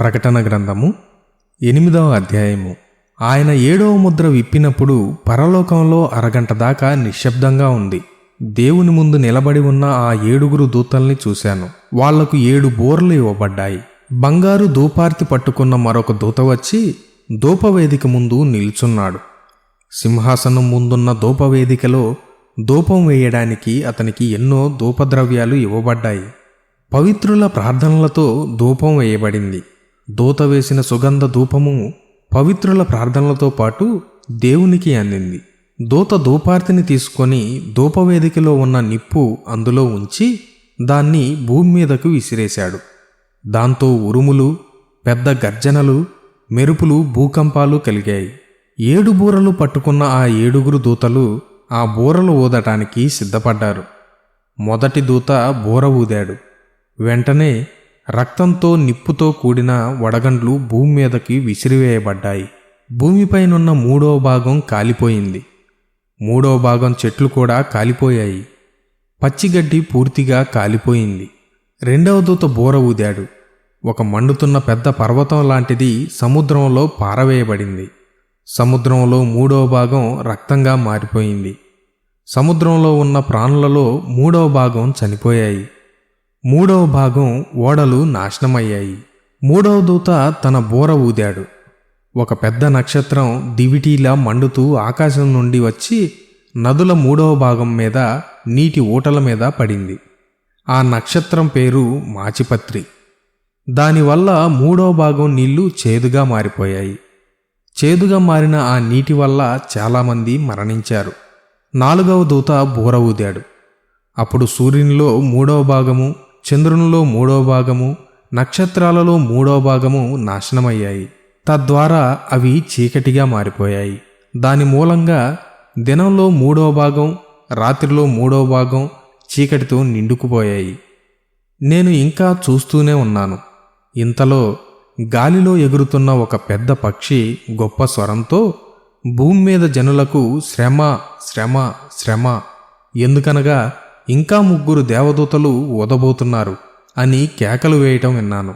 ప్రకటన గ్రంథము ఎనిమిదవ అధ్యాయము. ఆయన ఏడవ ముద్ర విప్పినప్పుడు పరలోకంలో అరగంట దాకా నిశ్శబ్దంగా ఉంది. దేవుని ముందు నిలబడి ఉన్న ఆ ఏడుగురు దూతల్ని చూశాను. వాళ్ళకు ఏడు బోర్లు ఇవ్వబడ్డాయి. బంగారు దూపార్తి పట్టుకున్న మరొక దూత వచ్చి దూపవేదిక ముందు నిల్చున్నాడు. సింహాసనం ముందున్న దూపవేదికలో దూపం వేయడానికి అతనికి ఎన్నో ధూపద్రవ్యాలు ఇవ్వబడ్డాయి. పవిత్రుల ప్రార్థనలతో ధూపం వేయబడింది. దూత వేసిన సుగంధ ధూపము పవిత్రుల ప్రార్థనలతో పాటు దేవునికి అందింది. దూత ధూపార్తిని తీసుకొని ధూపవేదికలో ఉన్న నిప్పు అందులో ఉంచి దాన్ని భూమి మీదకు విసిరేశాడు. దాంతో ఉరుములు పెద్ద గర్జనలు మెరుపులు భూకంపాలు కలిగాయి. ఏడు బూరలు పట్టుకున్న ఆ ఏడుగురు దూతలు ఆ బూరలు ఊదటానికి సిద్ధపడ్డారు. మొదటి దూత బూర ఊదాడు. వెంటనే రక్తంతో నిప్పుతో కూడిన వడగండ్లు భూమి మీదకి విసిరివేయబడ్డాయి. భూమిపైనున్న మూడవ భాగం కాలిపోయింది. మూడవ భాగం చెట్లు కూడా కాలిపోయాయి. పచ్చిగడ్డి పూర్తిగా కాలిపోయింది. రెండవ దూత బోర ఊదాడు. ఒక మండుతున్న పెద్ద పర్వతం లాంటిది సముద్రంలో పారవేయబడింది. సముద్రంలో మూడవ భాగం రక్తంగా మారిపోయింది. సముద్రంలో ఉన్న ప్రాణులలో మూడవ భాగం చనిపోయాయి. మూడవ భాగం ఓడలు నాశనమయ్యాయి. మూడవ దూత తన బోర ఊదాడు. ఒక పెద్ద నక్షత్రం దివిటీలా మండుతూ ఆకాశం నుండి వచ్చి నదుల మూడవ భాగం మీద నీటి ఊటల మీద పడింది. ఆ నక్షత్రం పేరు మాచిపత్రి. దానివల్ల మూడవ భాగం నీళ్ళు చేదుగా మారిపోయాయి. చేదుగా మారిన ఆ నీటి వల్ల చాలామంది మరణించారు. నాలుగవ దూత బూర ఊదాడు. అప్పుడు సూర్యునిలో మూడవ భాగము చంద్రునిలో మూడో భాగము నక్షత్రాలలో మూడో భాగము నాశనమయ్యాయి. తద్వారా అవి చీకటిగా మారిపోయాయి. దాని మూలంగా దినంలో మూడవ భాగం రాత్రిలో మూడో భాగం చీకటితో నిండుకుపోయాయి. నేను ఇంకా చూస్తూనే ఉన్నాను. ఇంతలో గాలిలో ఎగురుతున్న ఒక పెద్ద పక్షి గొప్ప స్వరంతో భూమి మీద జనులకు శ్రమ శ్రమ శ్రమ ఎందుకనగా ఇంకా ముగ్గురు దేవదూతలు ఊదబోతున్నారు అని కేకలు వేయటం విన్నాను.